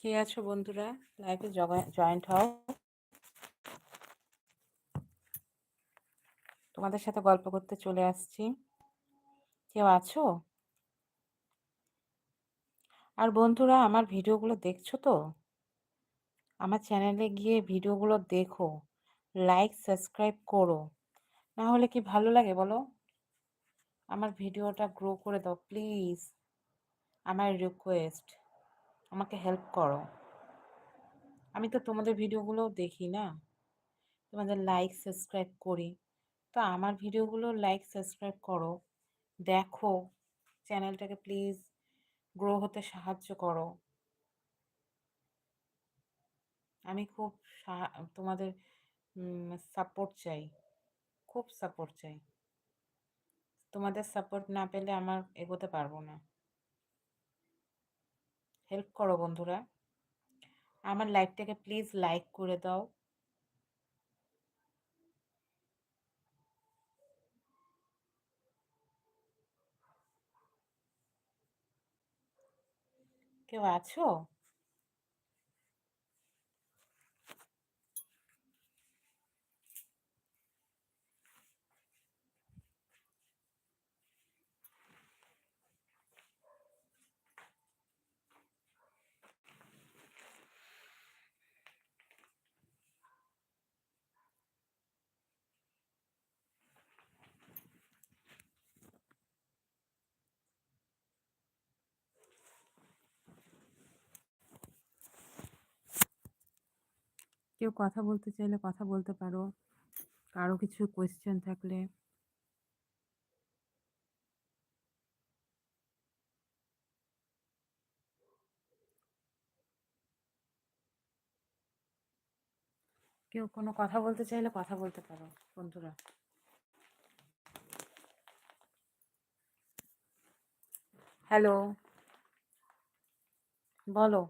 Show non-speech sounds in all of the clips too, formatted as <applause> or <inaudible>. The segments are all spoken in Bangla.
কে আছো বন্ধুরা? লাইভে জয়েন্ট হও। তোমাদের সাথে গল্প করতে চলে আসছি। কেউ আছো? আর বন্ধুরা, আমার ভিডিওগুলো দেখছ তো? আমার চ্যানেলে গিয়ে ভিডিওগুলো দেখো। লাইক সাবস্ক্রাইব করো। না হলে কি ভালো লাগে বলো? আমার ভিডিওটা গ্রো করে দাও প্লিজ আমার রিকোয়েস্ট আমাকে হেল্প করো। আমি তো তোমাদের ভিডিওগুলোও দেখি না। তোমাদের লাইক সাবস্ক্রাইব করি। তো আমার ভিডিওগুলো লাইক সাবস্ক্রাইব করো। দেখো চ্যানেলটাকে প্লিজ গ্রো হতে সাহায্য করো। আমি খুব তোমাদের সাপোর্ট চাই। খুব সাপোর্ট চাই। তোমাদের সাপোর্ট না পেলে আমার এগোতে পারব না। হেল্প করো বন্ধুরা। আমার লাইভটাকে প্লিজ লাইক করে দাও। কেউ আছো? কেউ কথা বলতে চাইলে কথা বলতে পারো। কারও কিছু কোয়েশ্চেন থাকলে। কেউ কোনো কথা বলতে চাইলে কথা বলতে পারো, বন্ধুরা। হ্যালো বলো।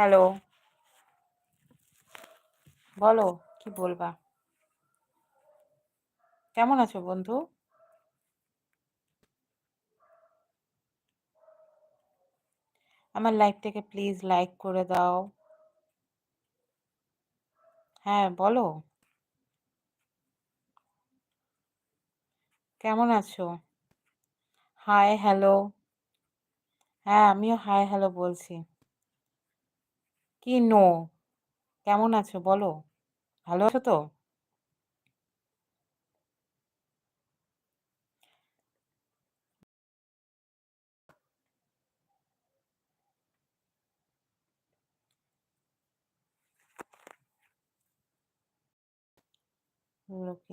হ্যালো। বলো, কি বলবা? কেমন আছো বন্ধু? আমার লাইভটাকে প্লিজ লাইক করে দাও। হ্যাঁ বলো। কেমন আছো? Hi, hello. হ্যাঁ আমিও হাই, হ্যালো বলছি। কি নো? কেমন আছো বলো? ভালো আছো তো?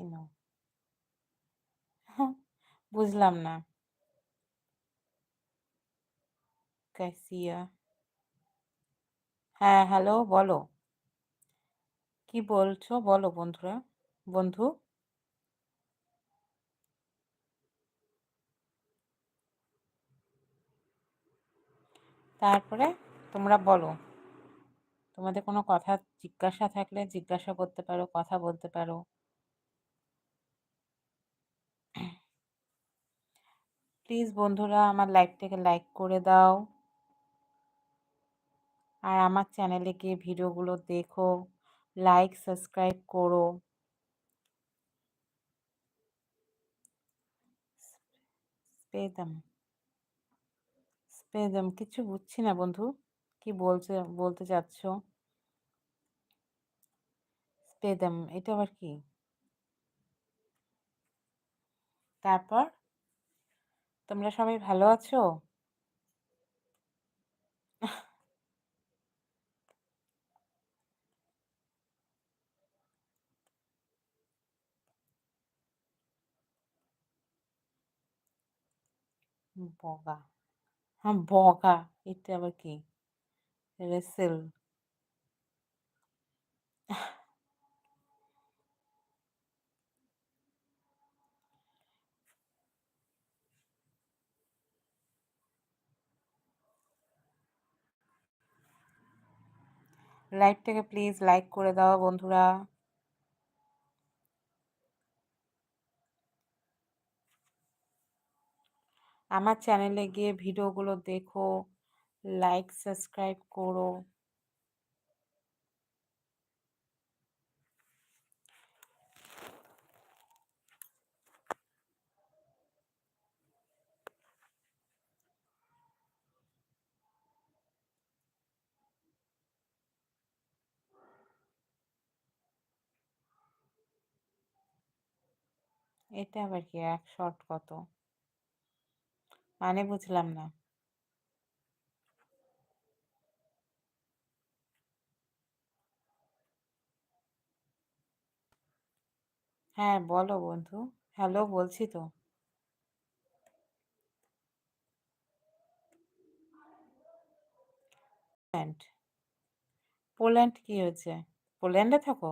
নো? বুঝলাম না। ক্যাসিয়া হ্যাঁ হ্যালো, বলো। কি বলছো? বলো বন্ধুরা, বন্ধু। তারপরে তোমরা বলো। তোমাদের কোনো কথা জিজ্ঞাসা থাকলে জিজ্ঞাসা করতে পারো, কথা বলতে পারো। প্লিজ বন্ধুরা, আমার লাইভটাকে লাইক করে দাও। আর আমার চ্যানেলে গিয়ে ভিডিওগুলো দেখো লাইক সাবস্ক্রাইব করো। স্পেদম স্পেদম কিছু বুঝছি না বন্ধু। কি বলছে, বলতে চাচ্ছ? স্পেদম এটা আবার কি? তারপর? তোমরা সবাই ভালো আছো? বগা। হ্যাঁ বগা। এটা আবার কি? রেসেল। লাইভটাকে প্লিজ লাইক করে দাও বন্ধুরা। আমার চ্যানেলে গিয়ে ভিডিওগুলো দেখো লাইক সাবস্ক্রাইব করো। এটা আবার কি এক শর্ট কত? মানে বুঝলাম না। হ্যাঁ বলো বন্ধু। হ্যালো, বলছি তো। পোল্যান্ড। পোল্যান্ড কি হয়েছে? পোল্যান্ডে থাকো?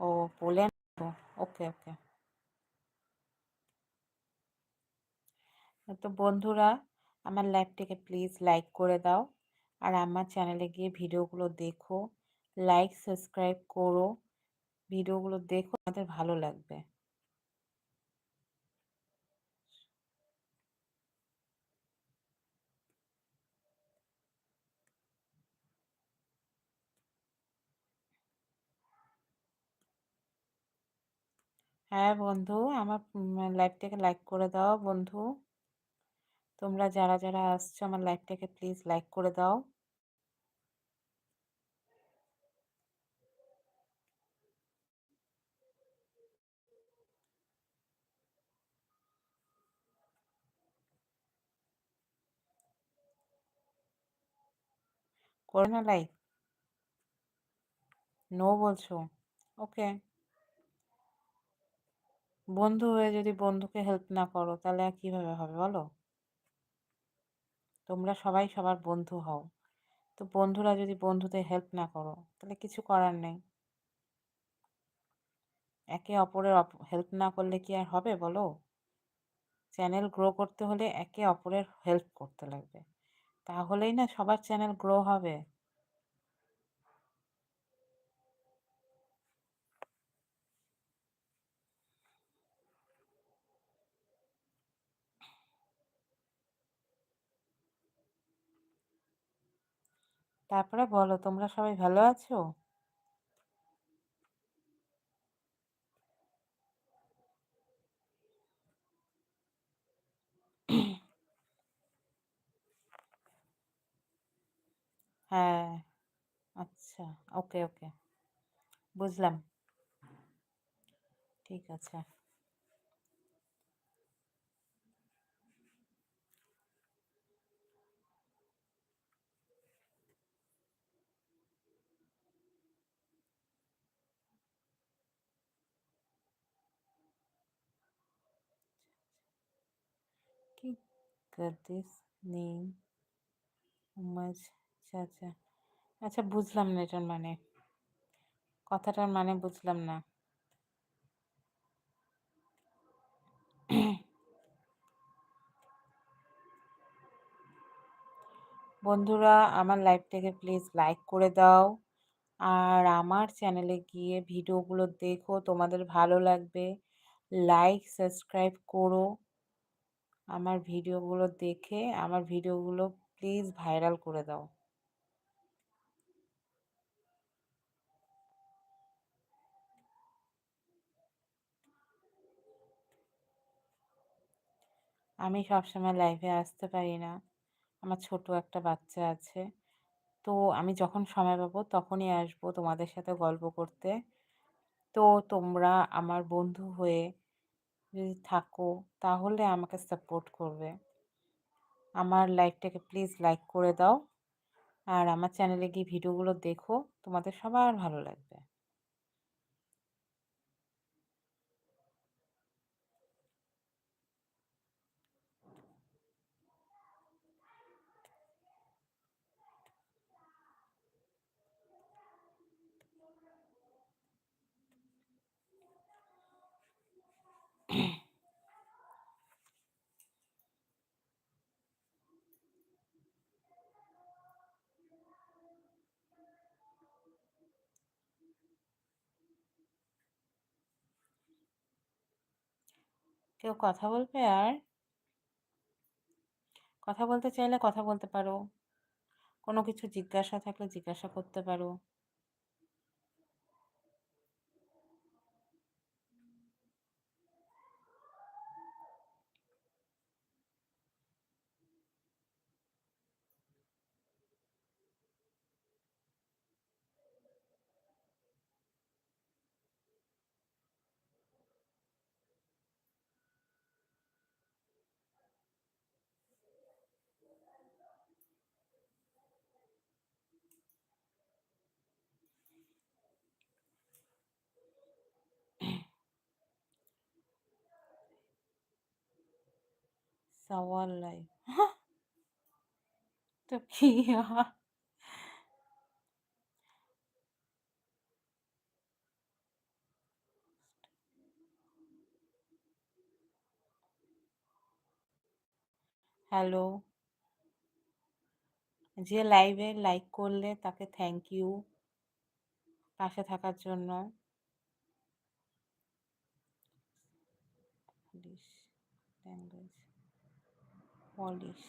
ও পোল্যান্ড ওকে ওকে। তো বন্ধুরা, আমার লাইভটিকে প্লিজ লাইক করে দাও আর আমার চ্যানেলে গিয়ে ভিডিওগুলো দেখো, লাইক, সাবস্ক্রাইব করো, ভিডিওগুলো দেখো আমাদের ভালো লাগবে। হ্যাঁ বন্ধু, আমার লাইভটাকে লাইক করে দাও বন্ধু। তোমরা যারা যারা আসছো আমার লাইভটাকে প্লিজ লাইক করে দাও। করে না লাইক নো বলছো? ওকে বন্ধু হয়ে যদি বন্ধুকে হেল্প না করো, তাহলে আর কীভাবে হবে বলো? তোমরা সবাই সবার বন্ধু হও। তো বন্ধুরা যদি বন্ধুদের হেল্প না করো, তাহলে কিছু করার নেই। একে অপরের হেল্প না করলে কি আর হবে বলো? চ্যানেল গ্রো করতে হলে একে অপরের হেল্প করতে লাগবে। তাহলেই না সবার চ্যানেল গ্রো হবে। তারপরে বলো তোমরা সবাই ভালো আছো? হ্যাঁ আচ্ছা ওকে ওকে বুঝলাম। ঠিক আছে কি দিস নেম উমাজ আচ্ছা আচ্ছা বুঝলাম না এটার মানে। কথাটার মানে বুঝলাম না। বন্ধুরা, আমার লাইভটাকে প্লিজ লাইক করে দাও। আর আমার চ্যানেলে গিয়ে ভিডিওগুলো দেখো, তোমাদের ভালো লাগবে। লাইক সাবস্ক্রাইব করো। আমার ভিডিওগুলো দেখে আমার ভিডিওগুলো প্লিজ ভাইরাল করে দাও। আমি সবসময় লাইভে আসতে পারি না। আমার ছোট একটা বাচ্চা আছে। তো আমি যখন সময় পাবো তখনই আসব তোমাদের সাথে গল্প করতে। তো তোমরা আমার বন্ধু হয়ে যদি থাকো, তাহলে আমাকে সাপোর্ট করবে। আমার লাইকটাকে প্লিজ লাইক করে দাও। আর আমার চ্যানেলে গিয়ে ভিডিওগুলো দেখো, তোমাদের সবার ভালো লাগবে। কেউ কথা বলবে আর কথা বলতে চাইলে কথা বলতে পারো। কোনো কিছু জিজ্ঞাসা থাকলে জিজ্ঞাসা করতে পারো। সওয়াল লাইভ তো কি হ্যালো যে লাইভে লাইক করলে তাকে থ্যাংক ইউ পাশে থাকার জন্য। Language polish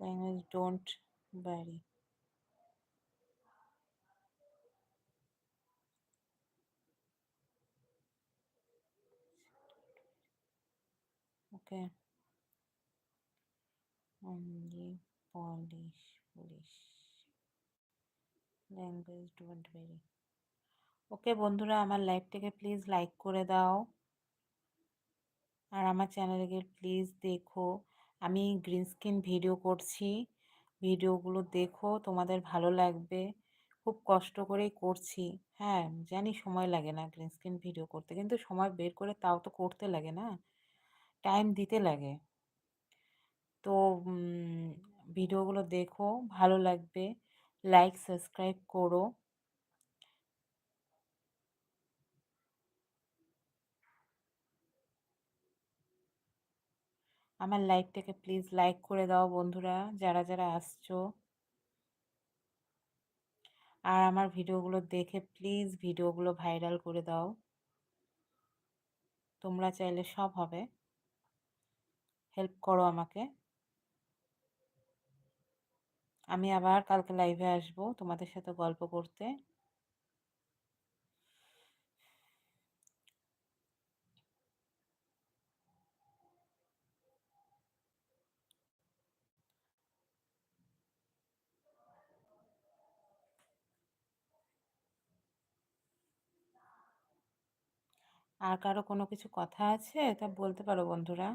language don't worry okay only polish polish. Language don't worry okay বন্ধুরা, আমার লাইভটাকে প্লিজ লাইক করে দাও। আর আমার চ্যানেলকে প্লিজ দেখো। আমি গ্রিন স্ক্রিন ভিডিও করছি। ভিডিওগুলো দেখো, তোমাদের ভালো লাগবে। খুব কষ্ট করেই করছি। হ্যাঁ জানি সময় লাগে না গ্রিন স্ক্রিন ভিডিও করতে, কিন্তু সময় বের করে তাও তো করতে লাগে না। টাইম দিতে লাগে। তো ভিডিওগুলো দেখো, ভালো লাগবে। লাইক সাবস্ক্রাইব করো। আমার লাইভটাকে প্লিজ লাইক করে দাও বন্ধুরা, যারা যারা আসছো। আর আমার ভিডিওগুলো দেখে প্লিজ ভিডিওগুলো ভাইরাল করে দাও। তোমরা চাইলে সব হবে। হেল্প করো আমাকে। আমি আবার কালকে লাইভে আসব তোমাদের সাথে গল্প করতে। আর কারও কোনো কিছু কথা আছে? তা বলতে পারো বন্ধুরা।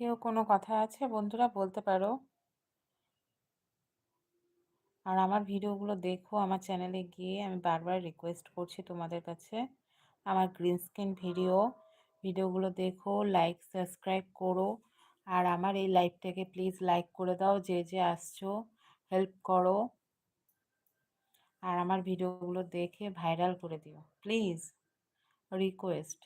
কেউ কোনো কথা আছে? বন্ধুরা বলতে পারো। আর আমার ভিডিওগুলো দেখো আমার চ্যানেলে গিয়ে আমি বারবার রিকোয়েস্ট করছি তোমাদের কাছে। আমার গ্রিন স্ক্রিন ভিডিও ভিডিওগুলো দেখো লাইক সাবস্ক্রাইব করো। আর আমার এই লাইভটাকে প্লিজ লাইক করে দাও, যে যে আসছো হেল্প করো। আর আমার ভিডিওগুলো দেখে ভাইরাল করে দিও প্লিজ রিকোয়েস্ট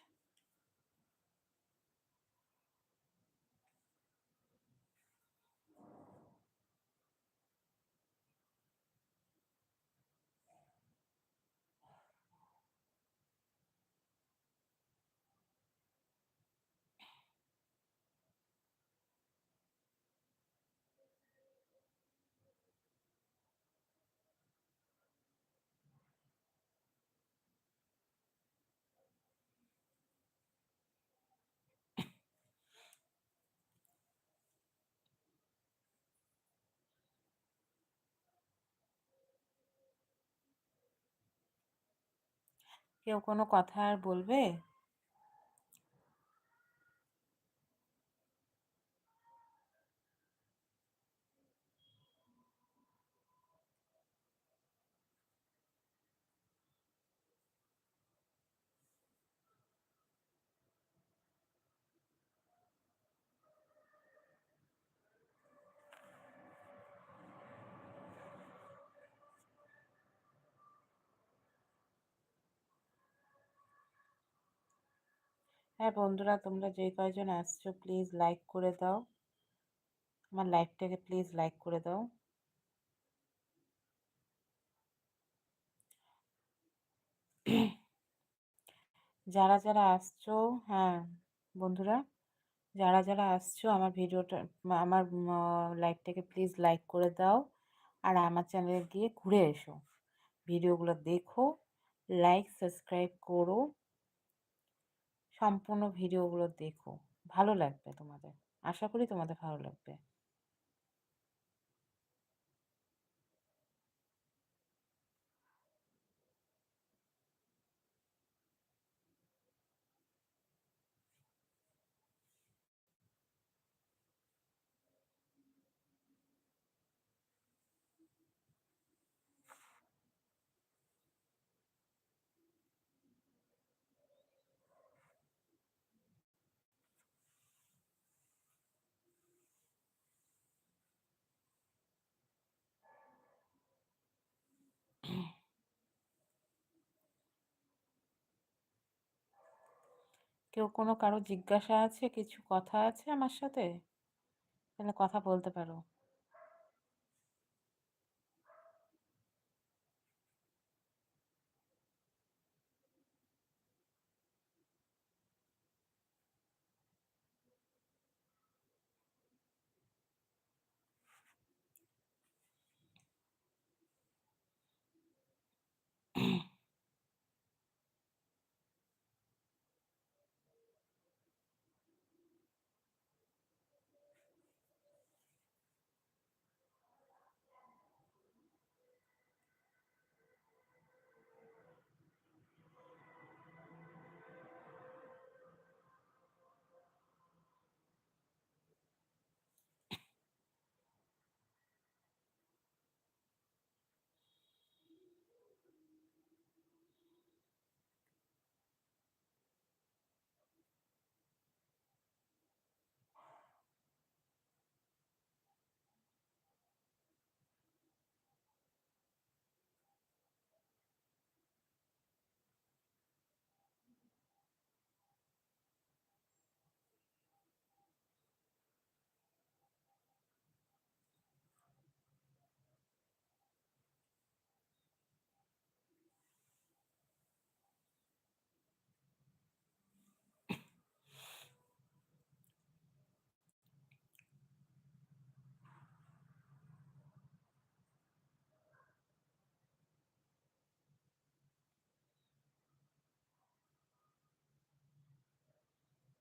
কেউ কোনো কথা আর বলবে? হ্যাঁ বন্ধুরা, তোমরা যে কয়জন আসছো প্লিজ লাইক করে দাও। আমার লাইভটাকে প্লিজ লাইক করে দাও। যারা যারা আসছো হ্যাঁ বন্ধুরা, যারা যারা আসছো, আমার ভিডিওটা, আমার লাইভটাকে প্লিজ লাইক করে দাও আর আমার চ্যানেলে গিয়ে ঘুরে এসো। ভিডিওগুলো দেখো লাইক সাবস্ক্রাইব করো। সম্পূর্ণ ভিডিওগুলো দেখো। ভালো লাগবে তোমাদের। আশা করি তোমাদের ভালো লাগবে। কেউ কোনো কারও জিজ্ঞাসা আছে কিছু কথা আছে আমার সাথে? তাহলে কথা বলতে পারো।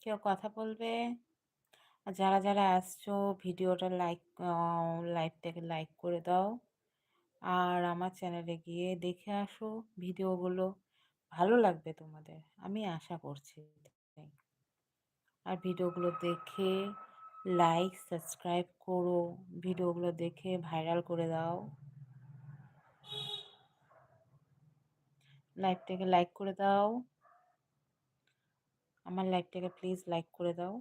কেউ কথা বলবে। আর যারা যারা আসছো, ভিডিওটা লাইক লাইভটাকে লাইক করে দাও। আর আমার চ্যানেলে গিয়ে দেখে আসো ভিডিওগুলো। ভালো লাগবে তোমাদের, আমি আশা করছি। আর ভিডিওগুলো দেখে লাইক, সাবস্ক্রাইব করো। ভিডিওগুলো দেখে ভাইরাল করে দাও। লাইভটাকে লাইক করে দাও। আমার লাইভটাকে প্লিজ লাইক করে দাও।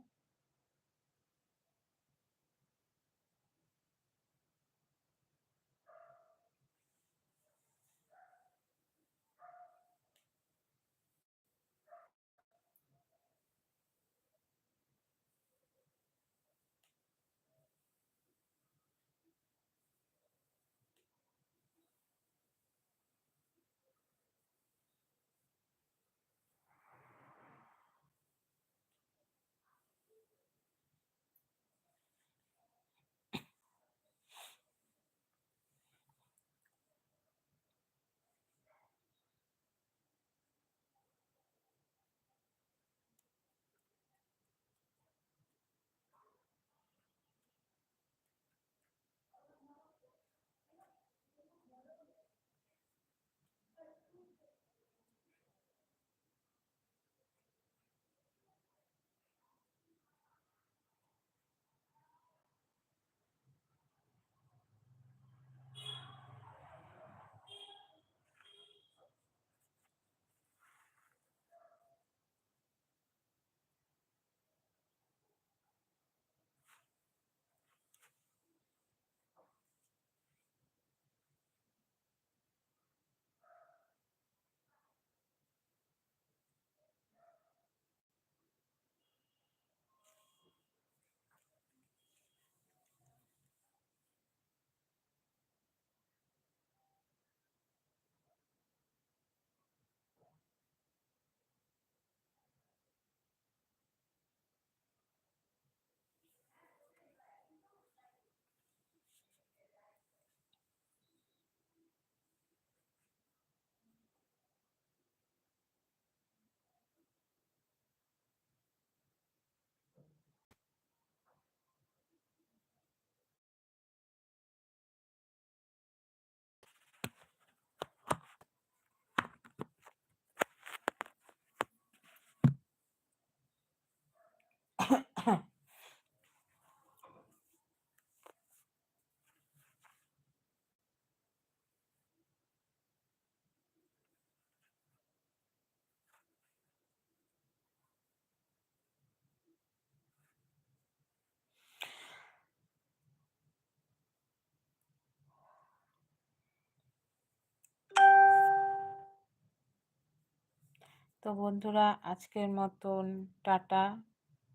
তো বন্ধুরা, আজকের মতন টাটা,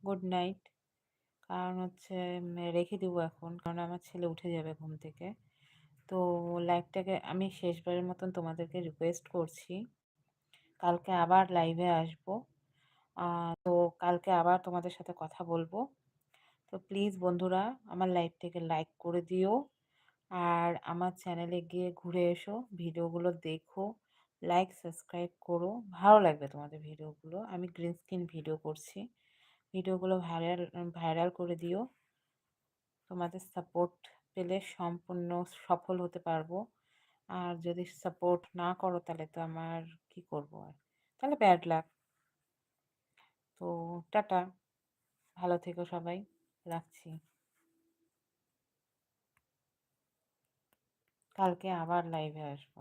গুড নাইট। কারণ হচ্ছে রেখে দেবো এখন, কারণ আমার ছেলে উঠে যাবে ঘুম থেকে। তো লাইভটাকে আমি শেষবারের মতন তোমাদেরকে রিকোয়েস্ট করছি। কালকে আবার লাইভে আসব। তো কালকে আবার তোমাদের সাথে কথা বলব। তো প্লিজ বন্ধুরা, আমার লাইভটাকে লাইক করে দিও। আর আমার চ্যানেলে গিয়ে ঘুরে এসো ভিডিওগুলো দেখো। লাইক সাবস্ক্রাইব করো। ভালো লাগবে তোমাদের ভিডিওগুলো। আমি গ্রিন স্ক্রিন ভিডিও করছি। ভিডিওগুলো ভাইরাল ভাইরাল করে দিও। তোমাদের সাপোর্ট পেলে সম্পূর্ণ সফল হতে পারব। আর যদি সাপোর্ট না করো, তাহলে তো আমার কি করব আর? তাহলে ব্যাড লাক তো টাটা। ভালো থেকো সবাই। রাখছি। কালকে আবার লাইভে আসব।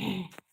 Mm-hmm. <clears throat>